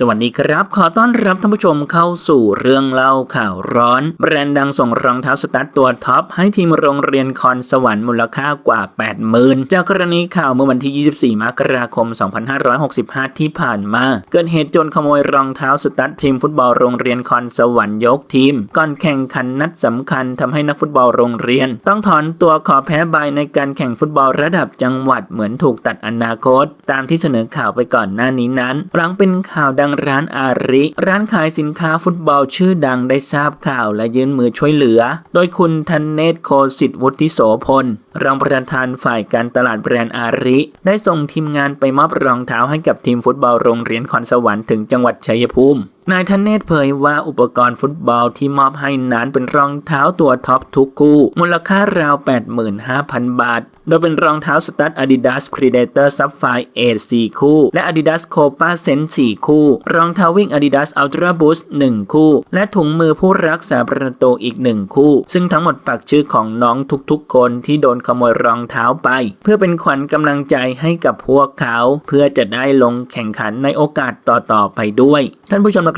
สวัสดีครับ ขอต้อนรับท่านผู้ชมเข้าสู่เรื่องเล่าข่าวร้อน แบรนด์ดังส่งรองเท้าสตั๊ดตัวท็อป ให้ทีมโรงเรียนคอนสวรรค์มูลค่ากว่า 80,000 จากกรณีข่าวเมื่อวันที่ 24 มกราคม 2565 ที่ผ่านมา เกิดเหตุโจรขโมยรองเท้าสตั๊ดทีมฟุตบอลโรงเรียนคอนสวรรค์ยกทีม ก่อนแข่งขันนัดสำคัญทำให้นักฟุตบอลโรงเรียน ต้องถอนตัวขอแพ้ใบในการแข่งฟุตบอลระดับจังหวัดเหมือนถูกตัดอนาคต ตามที่เสนอข่าวไปก่อนหน้านี้นั้นหลังเป็นข่าวดังร้านอาริ ร้านขายสินค้าฟุตบอลชื่อดังได้ทราบข่าวและยื่นมือช่วยเหลือ โดยคุณธันเนศโคสิทธิวุฒิโสพลรองประธานฝ่ายการตลาดแบรนด์อาริ ได้ส่งทีมงานไปมอบรองเท้าให้กับทีมฟุตบอลโรงเรียนคอนสวรรค์ถึงจังหวัดชัยภูมิ นายธเนศเผยว่าอุปกรณ์ฟุตบอลที่มอบให้นั้นเป็นรองเท้าตัวท็อปทุกคู่ มูลค่าราว 85,000 บาท โดยเป็นรองเท้าสตั๊ด Adidas Predator Sapphire 8 4 คู่ และ Adidas Copa s e n s 4คู่ รองเท้าวิ่ง Adidas Ultra Boost 1 คู่ และถุงมือผู้รักษาประตูอีก 1 คู่ ซึ่งทั้งหมดปักชื่อของน้องทุกๆ คนที่โดนขโมยรองเท้าไป เพื่อเป็นขวัญกำลังใจให้กับพวกเขา เพื่อจะได้ลงแข่งขันในโอกาสต่อๆไปด้วย ท่านผู้ชมนะ